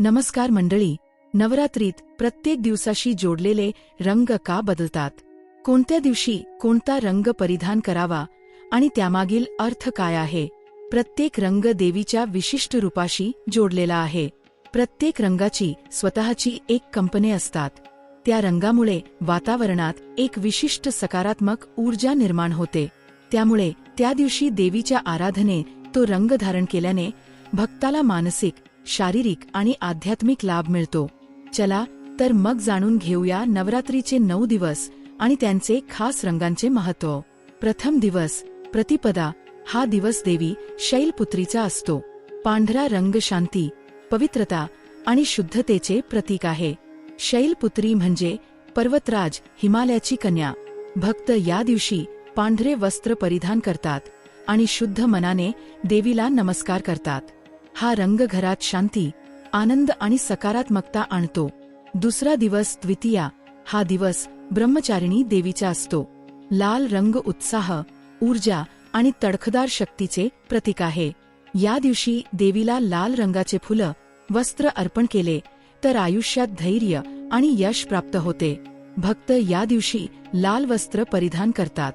नमस्कार मंडळी नवरात्रीत प्रत्येक दिवसाशी जोडलेले रंग का बदलतात? कोणत्या दिवशी कोणता रंग परिधान करावा आणि त्यामागील अर्थ काय आहे? प्रत्येक रंग देवीच्या विशिष्ट रूपाशी जोडलेला आहे. प्रत्येक रंगाची स्वतःची एक कंपने असतात. त्या रंगामुळे वातावरणात एक विशिष्ट सकारात्मक ऊर्जा निर्माण होते. त्यामुळे त्या दिवशी देवीच्या आराधने तो रंग धारण केल्याने भक्ताला मानसिक शारीरिक आणि आध्यात्मिक लाभ मिळतो. चला तर मग जाणून घेऊया नवरात्रीचे नऊ दिवस आणि त्यांचे खास रंगांचे महत्त्व प्रथम दिवस प्रतिपदा हा दिवस देवी शैलपुत्रीचा असतो. पांढरा रंग शांती पवित्रता आणि शुद्धतेचे प्रतीक आहे. शैलपुत्री म्हणजे पर्वतराज हिमालयाची कन्या. भक्त या दिवशी पांढरे वस्त्र परिधान करतात आणि शुद्ध मनाने देवीला नमस्कार करतात. हा रंग घरात शांती आनंद आणि सकारात्मकता आणतो. दुसरा दिवस द्वितीया हा दिवस ब्रह्मचारिणी देवीचा असतो. लाल रंग उत्साह ऊर्जा आणि तडखदार शक्तीचे प्रतीक आहे. या दिवशी देवीला लाल रंगाचे फुलं वस्त्र अर्पण केले तर आयुष्यात धैर्य आणि यश प्राप्त होते. भक्त या दिवशी लाल वस्त्र परिधान करतात.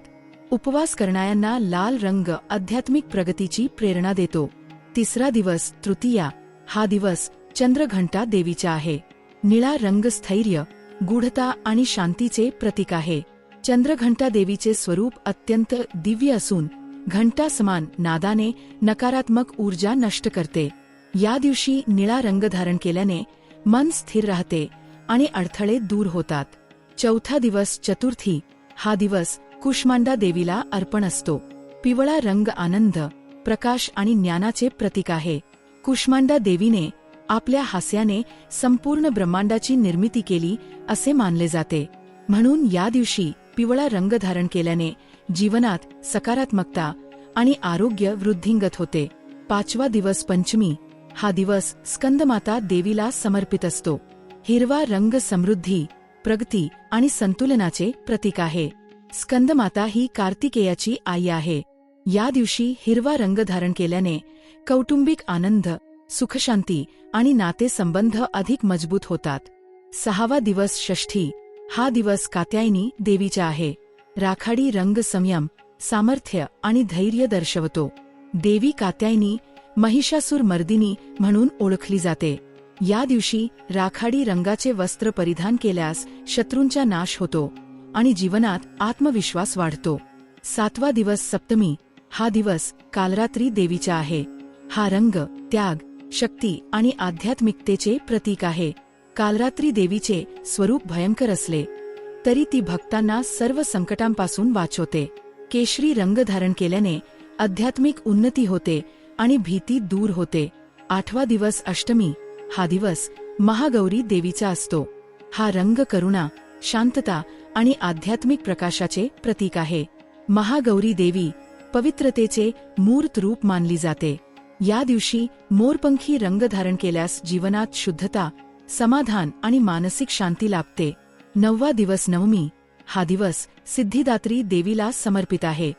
उपवास करणाऱ्यांना लाल रंग आध्यात्मिक प्रगतीची प्रेरणा देतो. तिसरा दिवस तृतीया. हा दिवस चंद्रघंटा देवीचा आहे. निळा रंग स्थैर्य गूढता आणि शांतीचे प्रतीक आहे. चंद्रघंटा देवीचे स्वरूप अत्यंत दिव्य असून घंटा समान नादाने नकारात्मक ऊर्जा नष्ट करते. या दिवशी निळा रंग धारण केल्याने मन स्थिर राहते आणि अडथळे दूर होतात. चौथा दिवस चतुर्थी. हा दिवस कुष्मांडा देवीला अर्पण असतो. पिवळा रंग आनंद प्रकाश आणि ज्ञानाचे प्रतीक आहे. कुष्मांडा देवीने आपल्या हास्याने संपूर्ण ब्रह्मांडाची निर्मिती केली असे मानले जाते. म्हणून या दिवशी पिवळा रंग धारण केल्याने जीवनात सकारात्मकता आणि आरोग्य वृद्धिंगत होते. पाचवा दिवस पंचमी हा दिवस स्कंदमाता देवीला समर्पित असतो. हिरवा रंग समृद्धी प्रगती आणि संतुलनाचे प्रतीक आहे. स्कंदमाता ही कार्तिकेयाची आई आहे. या दिवशी हिरवा रंग धारण केल्याने कौटुंबिक आनंद सुखशांती आणि नातेसंबंध अधिक मजबूत होतात. सहावा दिवस षष्ठी हा दिवस कात्यायनी देवीचा आहे. राखाडी रंग संयम सामर्थ्य आणि धैर्य दर्शवतो. देवी कात्यायनी महिषासूर मर्दिनी म्हणून ओळखली जाते. या दिवशी राखाडी रंगाचे वस्त्र परिधान केल्यास शत्रूंचा नाश होतो आणि जीवनात आत्मविश्वास वाढतो. सातवा दिवस सप्तमी हा दिवस कालरात्री देवीचा आहे. हा रंग त्याग शक्ती आणि आध्यात्मिकतेचे प्रतीक आहे. कालरात्री देवीचे स्वरूप भयंकर असले तरी ती भक्तांना सर्व संकटांपासून वाचवते. केशरी रंग धारण केल्याने आध्यात्मिक उन्नती होते आणि भीती दूर होते. आठवा दिवस अष्टमी हा दिवस महागौरी देवीचा असतो. हा रंग करुणा शांतता आणि आध्यात्मिक प्रकाशाचे प्रतीक आहे. महागौरी देवी पवित्रतेचे मूर्त रूप मानली जाते. या दिवशी मोरपंखी रंग धारण केल्यास जीवनात शुद्धता समाधान आणि मानसिक शांती लाभते. नववा दिवस नवमी हा दिवस सिद्धिदात्री देवीला समर्पित आहे.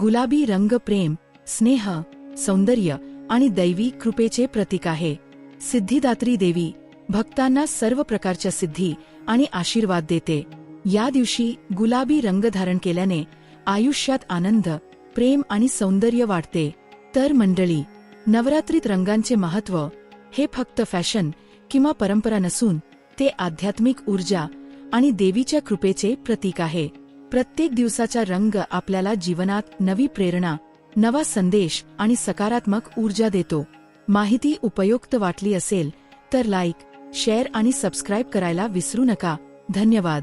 गुलाबी रंग प्रेम स्नेह सौंदर्य आणि दैवी कृपेचे प्रतीक आहे. सिद्धिदात्री देवी भक्तांना सर्व प्रकारच्या सिद्धी आणि आशीर्वाद देते. या दिवशी गुलाबी रंग धारण केल्याने आयुष्यात आनंद प्रेम आणि सौंदर्य वाढते. तर मंडळी नवरात्रीत रंगांचे महत्त्व हे फक्त फॅशन किंवा परंपरा नसून ते आध्यात्मिक ऊर्जा आणि देवीच्या कृपेचे प्रतीक आहे. प्रत्येक दिवसाचा रंग आपल्याला जीवनात नवी प्रेरणा नवा संदेश आणि सकारात्मक ऊर्जा देतो. माहिती उपयुक्त वाटली असेल तर लाईक शेअर आणि सबस्क्राईब करायला विसरू नका. धन्यवाद.